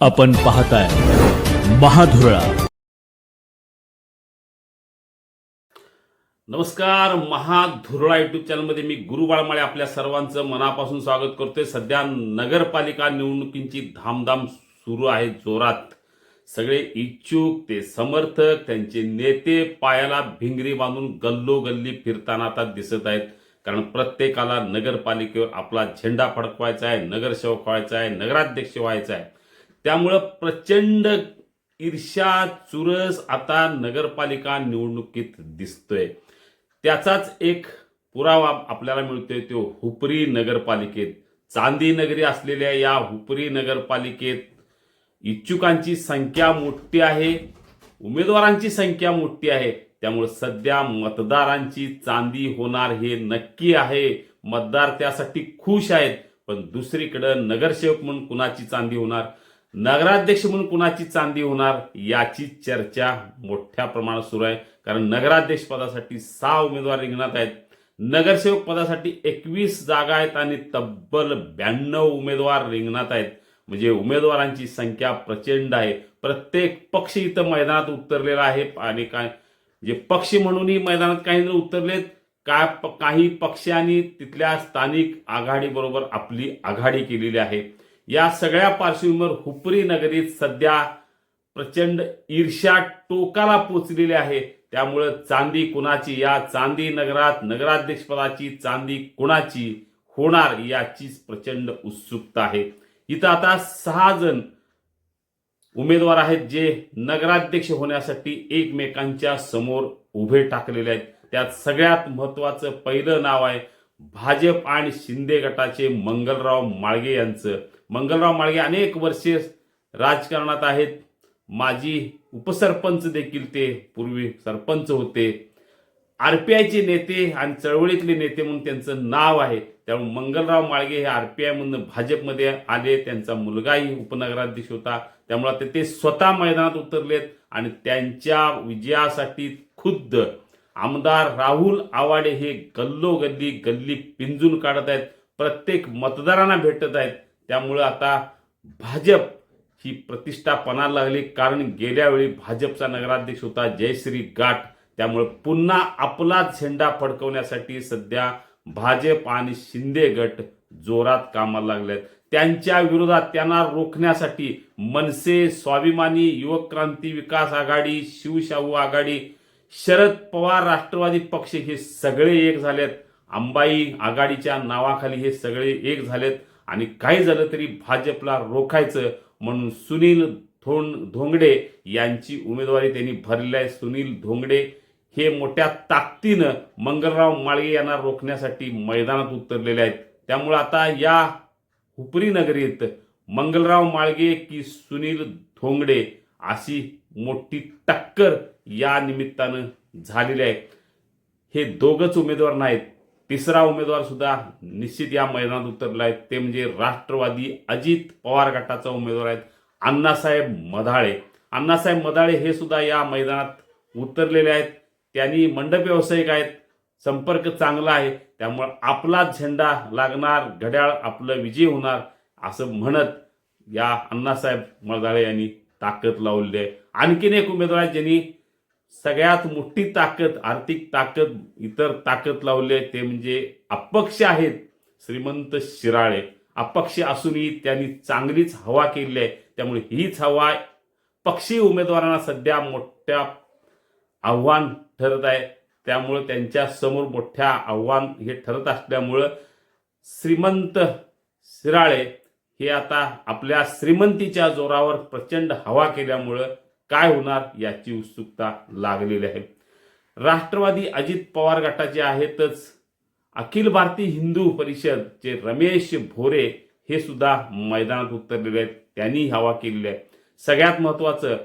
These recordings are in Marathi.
आपण पाहताय महाधुरळा. नमस्कार महाधुरळा युट्यूब चॅनलमध्ये मी गुरु बाळमाळे आपल्या सर्वांचं मनापासून स्वागत करतोय. सध्या नगरपालिका निवडणुकींची धामधाम सुरू आहे जोरात. सगळे इच्छुक ते समर्थक त्यांचे नेते पायाला भिंगरी बांधून गल्लोगल्ली फिरताना आता दिसत आहेत. कारण प्रत्येकाला नगरपालिकेवर आपला झेंडा फडकवायचा आहे नगरसेवक व्हायचा आहे नगराध्यक्ष व्हायचा आहे. त्यामुळं प्रचंड ईर्ष्या चुरस आता नगरपालिका निवडणुकीत दिसतोय. त्याचाच एक पुरावा आपल्याला मिळतोय तो हुपरी नगरपालिकेत. चांदी नगरी असलेल्या या हुपरी नगरपालिकेत इच्छुकांची संख्या मोठी आहे उमेदवारांची संख्या मोठी आहे. त्यामुळे सध्या मतदारांची चांदी होणार हे नक्की आहे. मतदार त्यासाठी खुश आहेत पण दुसरीकडं नगरसेवक म्हणून कुणाची चांदी होणार? नगराध्यक्ष म्हणून कुणाची चांदी होणार याची चर्चा मोठ्या प्रमाणात सुरू आहे. कारण नगराध्यक्ष पदासाठी सहा उमेदवार रिंगणात आहेत. नगरसेवक पदासाठी एकवीस जागा आहेत आणि तब्बल ब्याण्णव उमेदवार रिंगणात आहेत. म्हणजे उमेदवारांची संख्या प्रचंड आहे. प्रत्येक पक्ष इथं मैदानात उतरलेला आहे. आणि काय जे पक्ष म्हणूनही मैदानात काही जण उतरलेत. का काही पक्षांनी तिथल्या स्थानिक आघाडीबरोबर आपली आघाडी केलेली आहे. या सगळ्या पार्श्वभूमीवर हुपरी नगरीत सध्या प्रचंड ईर्ष्या टोकाला पोचलेली आहे. त्यामुळं चांदी कुणाची? या चांदी नगरात नगराध्यक्षपदाची चांदी कुणाची होणार याचीच प्रचंड उत्सुकता आहे. इथं आता सहा जण उमेदवार आहेत जे नगराध्यक्ष होण्यासाठी एकमेकांच्या समोर उभे टाकलेले आहेत. त्यात सगळ्यात महत्वाचं पहिलं नाव आहे भाजप आणि शिंदे गटाचे मंगलराव माळगे यांचं. मंगलराव माळगे अनेक वर्षे राजकारणात आहेत. माजी उपसरपंच देखील ते पूर्वी सरपंच होते. आर पी आयचे नेते आणि चळवळीतले नेते म्हणून त्यांचं नाव आहे. त्यामुळे मंगलराव माळगे हे आर पी आयमधून भाजपमध्ये आले. त्यांचा मुलगाही उपनगराध्यक्ष होता. त्यामुळे ते ते स्वतः मैदानात उतरलेत आणि त्यांच्या विजयासाठी खुद्द आमदार राहुल आवाडे हे गल्लोगल्ली गल्ली पिंजून काढत आहेत. प्रत्येक मतदारांना भेटत आहेत. त्यामुळं आता भाजप ही प्रतिष्ठा पणाला लागली. कारण गेल्या वेळी भाजपचा नगराध्यक्ष होता जयश्री गाठ. त्यामुळे पुन्हा आपला झेंडा फडकवण्यासाठी सध्या भाजप आणि शिंदे गट जोरात कामाला लागलेत त्यांच्या विरोधात त्यांना रोखण्यासाठी मनसे स्वाभिमानी युवक क्रांती विकास आघाडी शिवशाहू आघाडी शरद पवार राष्ट्रवादी पक्ष हे सगळे एक झालेत. अंबाई आघाडीच्या नावाखाली हे सगळे एक झालेत. आणि काही झालं तरी भाजपला रोखायचं म्हणून सुनील धोंड धोंगडे यांची उमेदवारी त्यांनी भरलेली आहे. सुनील धोंगडे हे मोठ्या ताकदीनं मंगलराव माळगे यांना रोखण्यासाठी मैदानात उतरलेले आहेत. त्यामुळं आता या हुपरी नगरीत मंगलराव माळगे की सुनील धोंगडे अशी मोठी टक्कर या निमित्तानं झालेली आहे. हे दोघंच उमेदवार नाहीत. तिसरा उमेदवार सुद्धा निश्चित या मैदानात उतरला आहे. ते म्हणजे राष्ट्रवादी अजित पवार गटाचा उमेदवार आहेत अण्णासाहेब मधाळे. अण्णासाहेब मधाळे हे सुद्धा या मैदानात उतरलेले आहेत. त्यांनी मंडप व्यावसायिक आहेत. संपर्क चांगला आहे. त्यामुळं आपला झेंडा लागणार घड्याळ आपलं विजय होणार असं म्हणत या अण्णासाहेब मधाळे यांनी ताकद लावलेली आहे आणखीन एक उमेदवार आहे ज्यांनी सगळ्यात मोठी ताकद आर्थिक ताकद इतर ताकद लावली आहे ते म्हणजे अपक्ष आहेत श्रीमंत शिराळे. अपक्ष असूनही त्यांनी चांगलीच हवा केली आहे त्यामुळे हीच हवा पक्षी उमेदवारांना सध्या मोठ्या आव्हान ठरत आहे. त्यामुळं त्यांच्यासमोर मोठ्या आव्हान हे ठरत असल्यामुळं श्रीमंत शिराळे हे आता आपल्या श्रीमंतीच्या जोरावर प्रचंड हवा केल्यामुळं काय होणार याची उत्सुकता लागलेली आहे. राष्ट्रवादी अजित पवार गटाचे आहेतच. अखिल भारतीय हिंदू परिषदचे रमेश भोरे हे सुद्धा मैदानात उतरलेले आहेत. त्यांनी हवा केलेली आहे. सगळ्यात महत्वाचं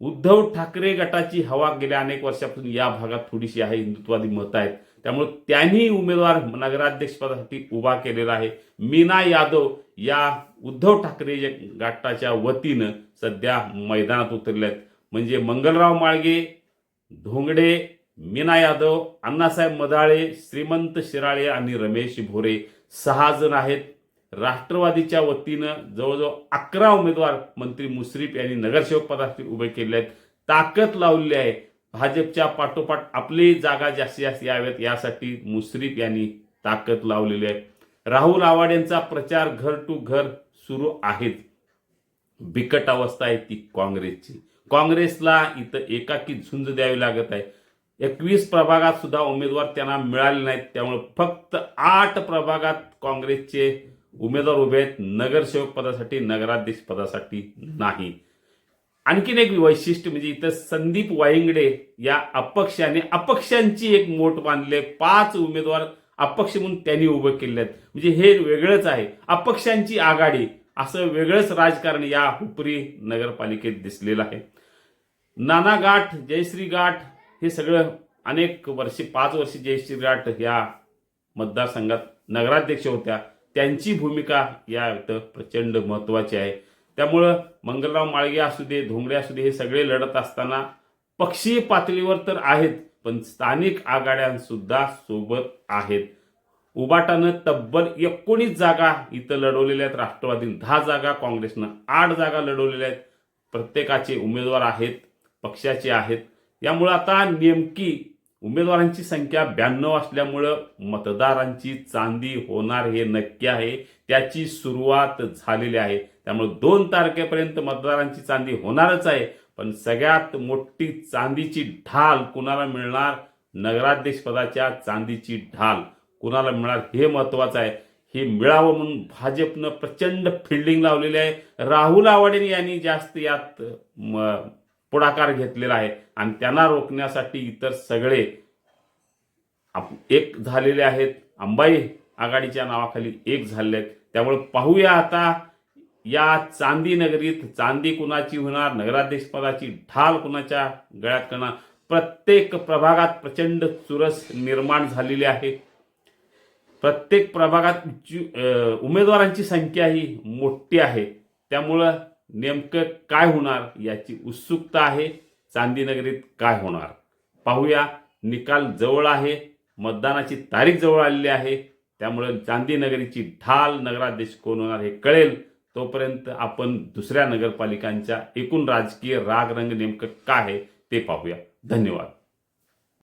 उद्धव ठाकरे गटाची हवा गेल्या अनेक वर्षापासून या भागात थोडीशी आहे. हिंदुत्वादी मत आहेत. त्यामुळे त्यांनी उमेदवार नगराध्यक्षपदासाठी उभा केलेला आहे. मीना यादव या उद्धव ठाकरे गटाच्या वतीनं सध्या मैदानात उतरले आहेत म्हणजे मंगलराव माळगे धोंगडे मीना यादव अण्णासाहेब मदाळे श्रीमंत शिराळे आणि रमेश भोरे सहा जण आहेत. राष्ट्रवादीच्या वतीनं जवळजवळ अकरा उमेदवार मंत्री मुश्रीफ यांनी नगरसेवक पदासाठी उभे केले आहेत. ताकद लावलेली आहे. भाजपच्या पाठोपाठ आपली जागा जास्तीत जास्त याव्यात यासाठी मुश्रीफ यांनी ताकद लावलेली आहे. राहुल आवाड यांचा प्रचार घर टू घर सुरू आहेत. बिकट अवस्था आहे ती काँग्रेसची. काँग्रेसला इथं एकाकी झुंज द्यावी लागत आहे. एकवीस प्रभागात सुद्धा उमेदवार त्यांना मिळाले नाहीत. त्यामुळे फक्त आठ प्रभागात काँग्रेसचे उमेदवार उभे आहेत. नगरसेवक पदासाठी नगराध्यक्ष पदासाठी नाही. आणखीन एक वैशिष्ट्य म्हणजे इथं संदीप वाईंगडे या अपक्षाने अपक्षांची एक मोठ बांधले पाच उमेदवार अपक्ष म्हणून त्यांनी उभं केले आहेत. म्हणजे हे वेगळंच आहे. अपक्षांची आघाडी असं वेगळंच राजकारण या हुपरी नगरपालिकेत दिसलेलं आहे. नाना गाठ जयश्री गाठ हे सगळं अनेक वर्षे पाच वर्षे जयश्री गाठ या मतदारसंघात नगराध्यक्ष होत्या. त्यांची भूमिका या इथं प्रचंड महत्त्वाची आहे. त्यामुळं मंगलराव माळगे असू दे धोंगडे असू दे हे सगळे लढत असताना पक्षीय पातळीवर तर आहेत पण स्थानिक आघाड्यांसुद्धा सोबत आहेत. उबाटानं तब्बल एकोणीस जागा इथं लढवलेल्या आहेत राष्ट्रवादीने दहा जागा काँग्रेसनं आठ जागा लढवलेल्या आहेत. प्रत्येकाचे उमेदवार आहेत पक्षाचे आहेत. यामुळं आता नेमकी उमेदवारांची संख्या ब्याण्णव असल्यामुळं मतदारांची चांदी होणार हे नक्की आहे. त्याची सुरुवात झालेली आहे. त्यामुळे दोन तारखेपर्यंत मतदारांची चांदी होणारच आहे. पण सगळ्यात मोठी चांदीची ढाल कुणाला मिळणार? नगराध्यक्षपदाच्या चांदीची ढाल कुणाला मिळणार हे महत्वाचं आहे. हे मिळावं म्हणून भाजपनं प्रचंड फिल्डिंग लावलेली आहे. राहुल आवाडे यांनी जास्त यात म, पुढाकार घेतलेला आहे. आणि त्यांना रोखण्यासाठी इतर सगळे आप- एक झालेले आहेत. अंबाई आघाडीच्या नावाखाली एक झाले आहेत. त्यामुळे पाहूया आता या चांदी नगरीत चांदी कुणाची होणार नगराध्यक्षपदाची ढाल कुणाच्या गळ्यात करणार? प्रत्येक प्रभागात प्रचंड चुरस निर्माण झालेली आहे. प्रत्येक प्रभागात उमेदवारांची संख्या ही मोठी आहे. त्यामुळं नेमकं काय होणार याची उत्सुकता आहे चांदीनगरीत काय होणार? पाहूया निकाल जवळ आहे मतदानाची तारीख जवळ आलेली आहे त्यामुळे चांदीनगरीची ढाल नगराध्यक्ष कोण होणार हे कळेल. तोपर्यंत आपण दुसऱ्या नगरपालिकांच्या एकूण राजकीय राग रंग नेमकं काय आहे ते पाहूया. धन्यवाद.